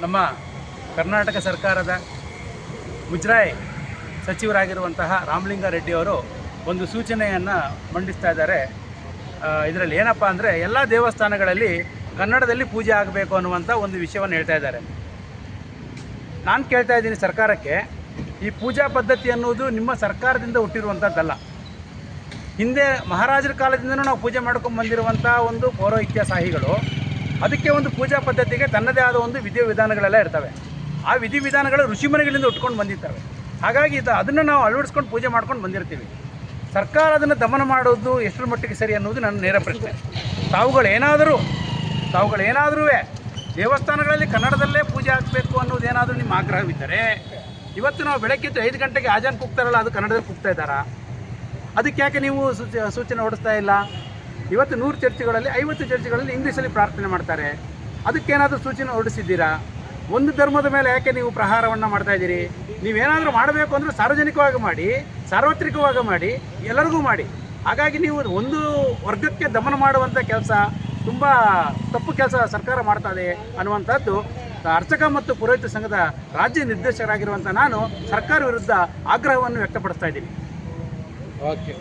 ನಮ್ಮ ಕರ್ನಾಟಕ ಸರ್ಕಾರದ ಮುಜರಾಯಿ ಸಚಿವರಾಗಿರುವಂತಹ ರಾಮಲಿಂಗಾರೆಡ್ಡಿ ಅವರು ಒಂದು ಸೂಚನೆಯನ್ನು ಮಂಡಿಸ್ತಾ ಇದ್ದಾರೆ. ಇದರಲ್ಲಿ ಏನಪ್ಪ ಅಂದರೆ ಎಲ್ಲ ದೇವಸ್ಥಾನಗಳಲ್ಲಿ ಕನ್ನಡದಲ್ಲಿ ಪೂಜೆ ಆಗಬೇಕು ಅನ್ನುವಂಥ ಒಂದು ವಿಷಯವನ್ನು ಹೇಳ್ತಾ ಇದ್ದಾರೆ. ನಾನು ಕೇಳ್ತಾ ಇದ್ದೀನಿ ಸರ್ಕಾರಕ್ಕೆ, ಈ ಪೂಜಾ ಪದ್ಧತಿ ಅನ್ನೋದು ನಿಮ್ಮ ಸರ್ಕಾರದಿಂದ ಹುಟ್ಟಿರುವಂಥದ್ದಲ್ಲ ಹಿಂದೆ ಮಹಾರಾಜರ ಕಾಲದಿಂದನೂ ನಾವು ಪೂಜೆ ಮಾಡ್ಕೊಂಡು ಬಂದಿರುವಂಥ ಒಂದು ಪೌರೋಹಿತ್ಯ ಸಾಹಿಗಳು ಅದಕ್ಕೆ ಒಂದು ಪೂಜಾ ಪದ್ಧತಿಗೆ ತನ್ನದೇ ಆದ ಒಂದು ವಿಧಿವಿಧಾನಗಳೆಲ್ಲ ಇರ್ತವೆ. ಆ ವಿಧಿವಿಧಾನಗಳು ಋಷಿಮನೆಗಳಿಂದ ಉಟ್ಕೊಂಡು ಬಂದಿರ್ತವೆ. ಹಾಗಾಗಿ ಇದು ಅದನ್ನು ನಾವು ಅಳವಡಿಸ್ಕೊಂಡು ಪೂಜೆ ಮಾಡ್ಕೊಂಡು ಬಂದಿರ್ತೀವಿ. ಸರ್ಕಾರ ಅದನ್ನು ದಮನ ಮಾಡೋದು ಎಷ್ಟರ ಮಟ್ಟಿಗೆ ಸರಿ ಅನ್ನೋದು ನನ್ನ ನೇರ ಪ್ರಶ್ನೆ. ತಾವುಗಳೇನಾದರೂ ತಾವುಗಳೇನಾದರೂ ದೇವಸ್ಥಾನಗಳಲ್ಲಿ ಕನ್ನಡದಲ್ಲೇ ಪೂಜೆ ಆಗಬೇಕು ಅನ್ನೋದೇನಾದರೂ ನಿಮ್ಮ ಆಗ್ರಹವಿದ್ದರೆ, ಇವತ್ತು ನಾವು ಬೆಳಗ್ಗೆದ್ದು ಐದು ಗಂಟೆಗೆ ಆಜಾನ್ ಕೂಗ್ತಾರಲ್ಲ, ಅದು ಕನ್ನಡದಲ್ಲಿ ಕೂಗ್ತಾ ಇದ್ದಾರಾ? ಅದಕ್ಕೆ ಯಾಕೆ ನೀವು ಸೂಚ, ಸೂಚನೆ ಹೊಡಿಸ್ತಾ ಇಲ್ಲ? ಇವತ್ತು ನೂರು ಚರ್ಚ್ಗಳಲ್ಲಿ, ಐವತ್ತು ಚರ್ಚ್ಗಳಲ್ಲಿ ಇಂಗ್ಲೀಷಲ್ಲಿ ಪ್ರಾರ್ಥನೆ ಮಾಡ್ತಾರೆ. ಅದಕ್ಕೇನಾದರೂ ಸೂಚನೆ ಹೊರಡಿಸಿದ್ದೀರಾ? ಒಂದು ಧರ್ಮದ ಮೇಲೆ ಯಾಕೆ ನೀವು ಪ್ರಹಾರವನ್ನು ಮಾಡ್ತಾ ಇದ್ದೀರಿ? ನೀವೇನಾದರೂ ಮಾಡಬೇಕು ಅಂದರೆ ಸಾರ್ವಜನಿಕವಾಗಿ ಮಾಡಿ, ಸಾರ್ವತ್ರಿಕವಾಗಿ ಮಾಡಿ, ಎಲ್ಲರಿಗೂ ಮಾಡಿ. ಹಾಗಾಗಿ ನೀವು ಒಂದು ವರ್ಗಕ್ಕೆ ದಮನ ಮಾಡುವಂಥ ಕೆಲಸ ತುಂಬ ತಪ್ಪು ಕೆಲಸ ಸರ್ಕಾರ ಮಾಡ್ತಾ ಇದೆ ಅನ್ನುವಂಥದ್ದು ಅರ್ಚಕ ಮತ್ತು ಪುರೋಹಿತ ಸಂಘದ ರಾಜ್ಯ ನಿರ್ದೇಶಕರಾಗಿರುವಂಥ ನಾನು ಸರ್ಕಾರ ವಿರುದ್ಧ ಆಗ್ರಹವನ್ನು ವ್ಯಕ್ತಪಡಿಸ್ತಾ ಇದ್ದೀನಿ. ಓಕೆ